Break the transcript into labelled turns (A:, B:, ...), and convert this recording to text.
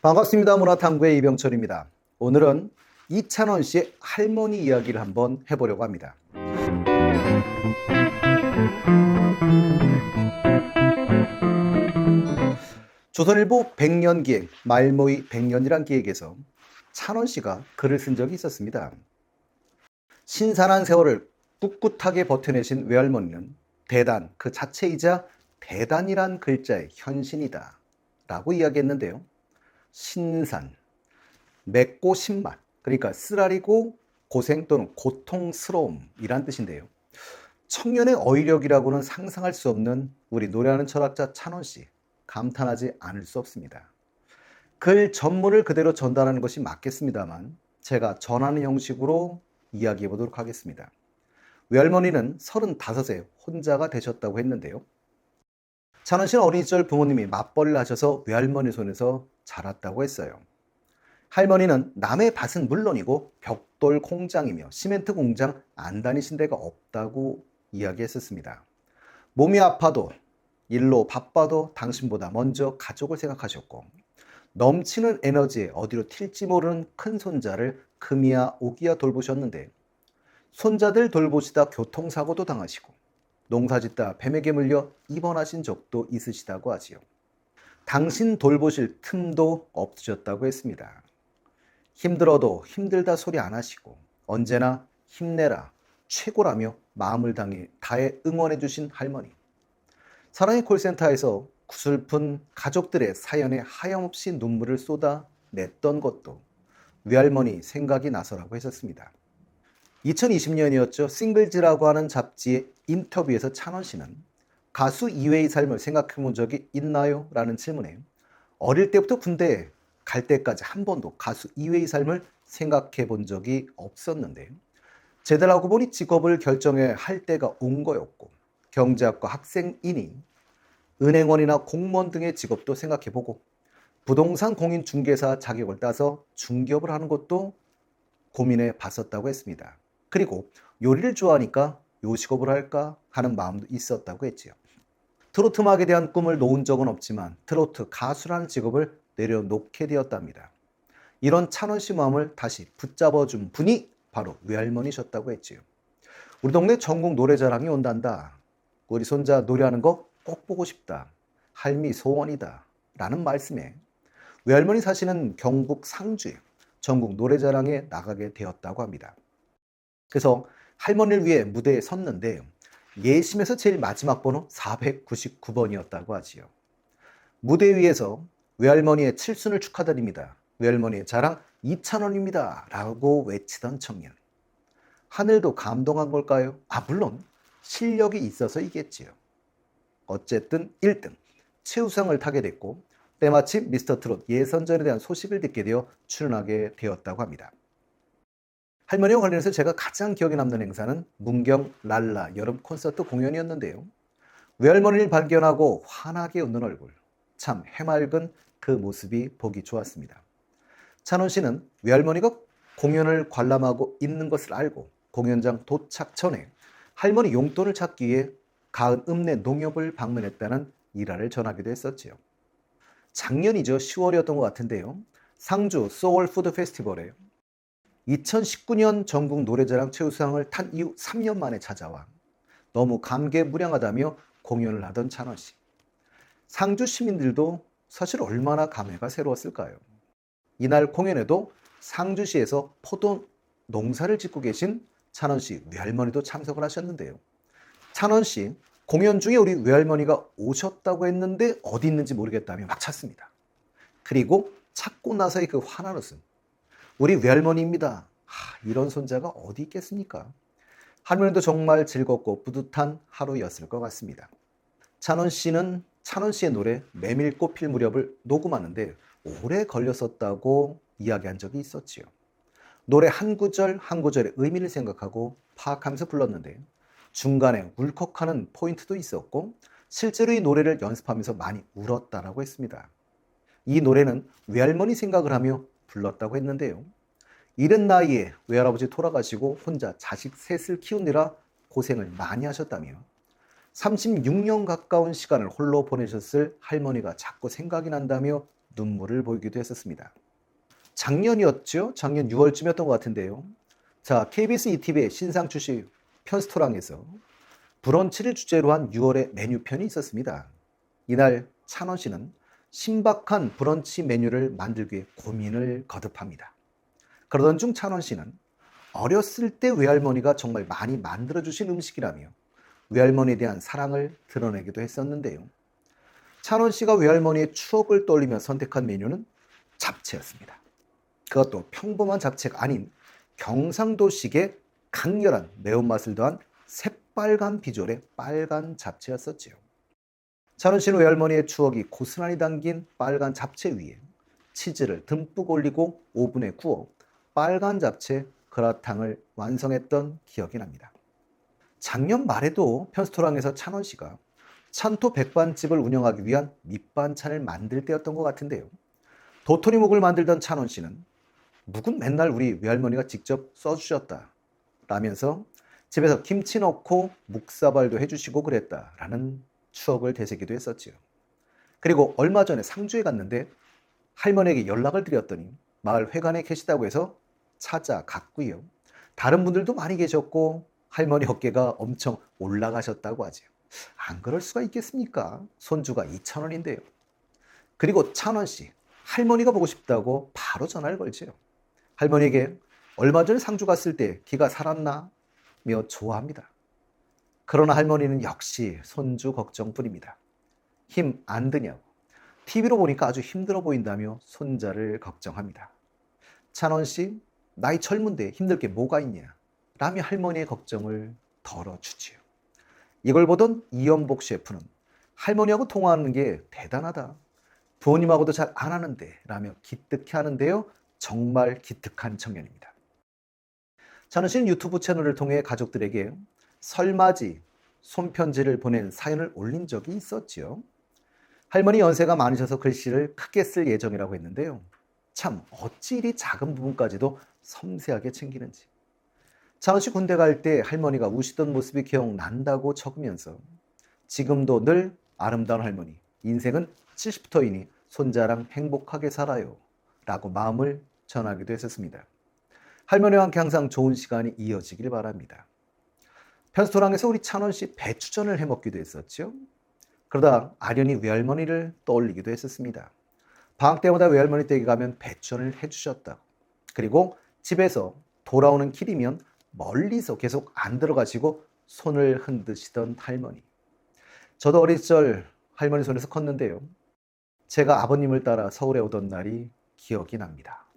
A: 반갑습니다. 문화탐구의 이병철입니다. 오늘은 이찬원 씨의 할머니 이야기를 한번 해보려고 합니다. 조선일보 100년 기획, 말모이 100년이란 기획에서 찬원 씨가 글을 쓴 적이 있었습니다. 신선한 세월을 꿋꿋하게 버텨내신 외할머니는 대단 그 자체이자 대단이란 글자의 현신이다. 라고 이야기했는데요. 신산, 맵고 신맛, 그러니까 쓰라리고 고생 또는 고통스러움이란 뜻인데요. 청년의 어휘력이라고는 상상할 수 없는 우리 노래하는 철학자 찬원 씨 감탄하지 않을 수 없습니다. 글 전문을 그대로 전달하는 것이 맞겠습니다만 제가 전하는 형식으로 이야기해 보도록 하겠습니다. 외할머니는 35세 혼자가 되셨다고 했는데요. 찬원 씨는 어린 시절 부모님이 맞벌이를 하셔서 외할머니 손에서 자랐다고 했어요. 할머니는 남의 밭은 물론이고 벽돌 공장이며 시멘트 공장 안 다니신 데가 없다고 이야기했었습니다. 몸이 아파도 일로 바빠도 당신보다 먼저 가족을 생각하셨고 넘치는 에너지에 어디로 튈지 모르는 큰 손자를 금이야 오기야 돌보셨는데 손자들 돌보시다 교통사고도 당하시고 농사짓다 뱀에게 물려 입원하신 적도 있으시다고 하지요. 당신 돌보실 틈도 없으셨다고 했습니다. 힘들어도 힘들다 소리 안 하시고 언제나 힘내라 최고라며 마음을 당해 다해 응원해 주신 할머니. 사랑의 콜센터에서 구슬픈 가족들의 사연에 하염없이 눈물을 쏟아 냈던 것도 외할머니 생각이 나서라고 했었습니다. 2020년이었죠. 싱글즈라고 하는 잡지의 인터뷰에서 찬원 씨는 가수 이외의 삶을 생각해 본 적이 있나요? 라는 질문에 어릴 때부터 군대에 갈 때까지 한 번도 가수 이외의 삶을 생각해 본 적이 없었는데 제대하고 보니 직업을 결정해야 할 때가 온 거였고 경제학과 학생이니 은행원이나 공무원 등의 직업도 생각해 보고 부동산 공인 중개사 자격을 따서 중개업을 하는 것도 고민해 봤었다고 했습니다. 그리고 요리를 좋아하니까 요식업을 할까 하는 마음도 있었다고 했지요. 트로트 음악에 대한 꿈을 놓은 적은 없지만 트로트 가수라는 직업을 내려놓게 되었답니다. 이런 찬원 씨 마음을 다시 붙잡아 준 분이 바로 외할머니셨다고 했지요. 우리 동네 전국 노래자랑이 온단다. 우리 손자 노래하는 거 꼭 보고 싶다. 할미 소원이다. 라는 말씀에 외할머니 사시는 경북 상주에 전국 노래자랑에 나가게 되었다고 합니다. 그래서 할머니를 위해 무대에 섰는데 예심에서 제일 마지막 번호 499번이었다고 하지요. 무대 위에서 외할머니의 칠순을 축하드립니다. 외할머니의 자랑 2,000원입니다. 라고 외치던 청년. 하늘도 감동한 걸까요? 아, 물론 실력이 있어서이겠지요. 어쨌든 1등, 최우상을 타게 됐고 때마침 미스터 트롯 예선전에 대한 소식을 듣게 되어 출연하게 되었다고 합니다. 할머니와 관련해서 제가 가장 기억에 남는 행사는 문경 랄라 여름 콘서트 공연이었는데요. 외할머니를 발견하고 환하게 웃는 얼굴, 참 해맑은 그 모습이 보기 좋았습니다. 찬원 씨는 외할머니가 공연을 관람하고 있는 것을 알고 공연장 도착 전에 할머니 용돈을 찾기 위해 가은 읍내 농협을 방문했다는 일화를 전하기도 했었지요. 작년이죠. 10월이었던 것 같은데요. 상주 소울푸드 페스티벌에 2019년 전국 노래자랑 최우수상을 탄 이후 3년 만에 찾아와 너무 감개무량하다며 공연을 하던 찬원 씨. 상주 시민들도 사실 얼마나 감회가 새로웠을까요? 이날 공연에도 상주시에서 포도 농사를 짓고 계신 찬원 씨 외할머니도 참석을 하셨는데요. 찬원 씨 공연 중에 우리 외할머니가 오셨다고 했는데 어디 있는지 모르겠다며 막 찾습니다. 그리고 찾고 나서의 그 환한 웃음. 우리 외할머니입니다. 하, 이런 손자가 어디 있겠습니까? 할머니도 정말 즐겁고 뿌듯한 하루였을 것 같습니다. 찬원 씨는 찬원 씨의 노래 메밀 꽃 필 무렵을 녹음하는데 오래 걸렸었다고 이야기한 적이 있었지요. 노래 한 구절 한 구절의 의미를 생각하고 파악하면서 불렀는데 중간에 울컥하는 포인트도 있었고 실제로 이 노래를 연습하면서 많이 울었다라고 했습니다. 이 노래는 외할머니 생각을 하며 불렀다고 했는데요. 이른 나이에 외할아버지 돌아가시고 혼자 자식 셋을 키우느라 고생을 많이 하셨다며 36년 가까운 시간을 홀로 보내셨을 할머니가 자꾸 생각이 난다며 눈물을 보이기도 했었습니다. 작년이었죠? 작년 6월쯤이었던 것 같은데요. 자, KBS ETV의 신상 출시 편스토랑에서 브런치를 주제로 한 6월의 메뉴편이 있었습니다. 이날 찬원 씨는 신박한 브런치 메뉴를 만들기 위해 고민을 거듭합니다. 그러던 중 찬원 씨는 어렸을 때 외할머니가 정말 많이 만들어주신 음식이라며 외할머니에 대한 사랑을 드러내기도 했었는데요. 찬원 씨가 외할머니의 추억을 떠올리며 선택한 메뉴는 잡채였습니다. 그것도 평범한 잡채가 아닌 경상도식의 강렬한 매운맛을 더한 새빨간 비주얼의 빨간 잡채였었지요. 찬원 씨는 외할머니의 추억이 고스란히 담긴 빨간 잡채 위에 치즈를 듬뿍 올리고 오븐에 구워 빨간 잡채 그라탕을 완성했던 기억이 납니다. 작년 말에도 편스토랑에서 찬원 씨가 찬토 백반집을 운영하기 위한 밑반찬을 만들 때였던 것 같은데요. 도토리묵을 만들던 찬원 씨는 묵은 맨날 우리 외할머니가 직접 써주셨다. 라면서 집에서 김치 넣고 묵사발도 해주시고 그랬다라는 추억을 되새기도 했었지요. 그리고 얼마 전에 상주에 갔는데 할머니에게 연락을 드렸더니 마을 회관에 계시다고 해서 찾아갔고요. 다른 분들도 많이 계셨고 할머니 어깨가 엄청 올라가셨다고 하죠. 안 그럴 수가 있겠습니까? 손주가 2천 원인데요. 그리고 찬원 씨 할머니가 보고 싶다고 바로 전화를 걸지요. 할머니에게 얼마 전에 상주 갔을 때 기가 살았나? 며 좋아합니다. 그러나 할머니는 역시 손주 걱정뿐입니다. 힘 안 드냐고. TV로 보니까 아주 힘들어 보인다며 손자를 걱정합니다. 찬원 씨, 나이 젊은데 힘들 게 뭐가 있냐? 라며 할머니의 걱정을 덜어주지요. 이걸 보던 이연복 셰프는 할머니하고 통화하는 게 대단하다. 부모님하고도 잘 안 하는데 라며 기특해 하는데요. 정말 기특한 청년입니다. 저는 신 유튜브 채널을 통해 가족들에게 설맞이 손편지를 보낸 사연을 올린 적이 있었지요. 할머니 연세가 많으셔서 글씨를 크게 쓸 예정이라고 했는데요. 참 어찌 이리 작은 부분까지도 섬세하게 챙기는지. 찬원 씨 군대 갈 때 할머니가 우시던 모습이 기억난다고 적으면서 지금도 늘 아름다운 할머니, 인생은 70터이니 손자랑 행복하게 살아요. 라고 마음을 전하기도 했었습니다. 할머니와 함께 항상 좋은 시간이 이어지길 바랍니다. 편스토랑에서 우리 찬원 씨 배추전을 해 먹기도 했었죠. 그러다 아련히 외할머니를 떠올리기도 했었습니다. 방학 때마다 외할머니 댁에 가면 배추전을 해주셨다고. 그리고 집에서 돌아오는 길이면 멀리서 계속 안 들어가시고 손을 흔드시던 할머니. 저도 어린 시절 할머니 손에서 컸는데요. 제가 아버님을 따라 서울에 오던 날이 기억이 납니다.